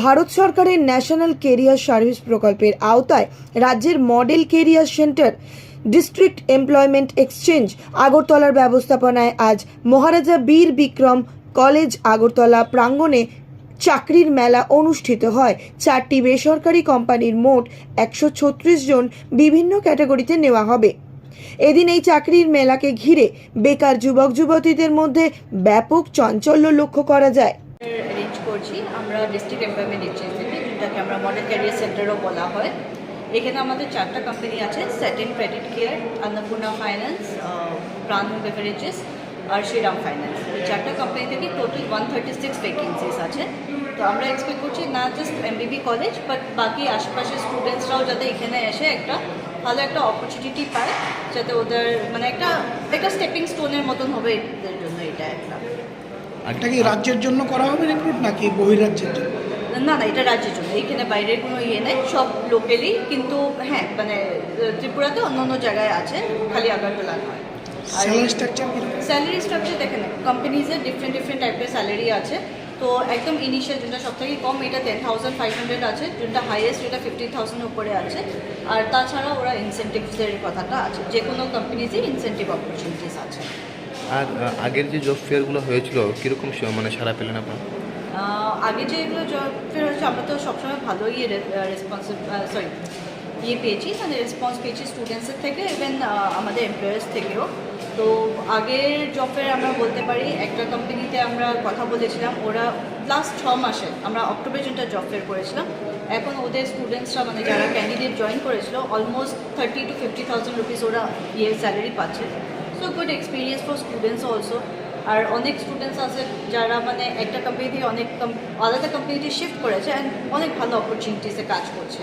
ভারত সরকারের national career service প্রকল্পের আওতায় রাজ্যের model career centre, district employment exchange, আগরতলার ব্যবস্থাপনায় আজ মহারাজা বীর বিক্রম কলেজ আগরতলা প্রাঙ্গণে চাকরির মেলা অনুষ্ঠিত হয়। চারটি বেসরকারি কোম্পানির মোট একশো ছত্রিশ জন বিভিন্ন ক্যাটাগরিতে নেওয়া হবে। এদিন এই চাকরির মেলাকে ঘিরে বেকার যুবক যুবতীদের মধ্যে ব্যাপক চাঞ্চল্য লক্ষ্য করা যায়। করছি, আমরা ডিস্ট্রিক্ট এমপ্লয়মেন্ট থেকে যেটাকে আমরা মডেল ক্যারিয়ার সেন্টারও বলা হয়। এখানে আমাদের চারটা কোম্পানি আছে Satin credit care Annapurna finance Pran beverages আর শ্রীরাম ফাইন্যান্স এই চারটা কোম্পানি থেকে total one thirty six vacancies আছে। তো আমরা এক্সপেক্ট করছি না জাস্ট এমবিবি কলেজ বাট বাকি আশেপাশের স্টুডেন্টসরাও যাতে এখানে এসে একটা ভালো একটা অপরচুনিটি পায়, যাতে ওদের মানে একটা একটা স্টেপিং স্টোনের মতন হবে এদের জন্য এটা একটা। এটা কি রাজ্যের জন্য করা হবে রিক্রুট নাকি বহিরাজ্যের জন্য? না না এটা রাজ্যের জন্য। এখানে বাইরের কোনো ইয়ে নেই সব লোকেলই কিন্তু হ্যাঁ মানে ত্রিপুরাতে অন্য অন্য জায়গায় আছে খালি আগরতলা নয়। স্যালারি স্ট্রাকচার স্যালারি স্ট্রাকচার দেখেন কোম্পানিজের ডিফারেন্ট ডিফারেন্ট টাইপের স্যালারি আছে। তো একদম ইনিশিয়াল যেটা সব থেকে কম এটা টেন থাউজেন্ড ফাইভ হান্ড্রেড আছে যেটা হাইয়েস্ট যেটা ফিফটি থাউজেন্ড উপরে আছে। আর তাছাড়া ওরা ইনসেন্টিভসের কথাটা আছে যে কোনো কোম্পানিজে ইনসেন্টিভ অপরচুনিটিস আছে। আর আগের যে জব ফেয়ারগুলো হয়েছিল, কীরকম মানে সারা পেলেন আপনারা? আগে যেগুলো জব ফেয়ার হয়েছে, আমরা তো সবসময় ভালোই রেসপন্স সরি ইয়ে পেয়েছি। মানে রেসপন্স পেয়েছি স্টুডেন্টসের থেকে ইভেন আমাদের এমপ্লয়ার্স থেকেও। তো আগের জব ফেয়ার আমরা বলতে পারি, একটা কোম্পানিতে আমরা কথা বলেছিলাম, ওরা লাস্ট ছ মাসে আমরা অক্টোবর যেটা জব ফেয়ার করেছিলাম। এখন ওদের স্টুডেন্টসরা মানে যারা ক্যান্ডিডেট জয়েন করেছিল almost thirty two fifty thousand rupees ওরা ইয়ে স্যালারি পাচ্ছে। So good experience for students also. আর অনেক স্টুডেন্টস আছে যারা মানে একটা কোম্পানি থেকে অনেক আলাদা কোম্পানিতে শিফট করেছে অ্যান্ড অনেক ভালো অপরচুনিটিসে কাজ করছে।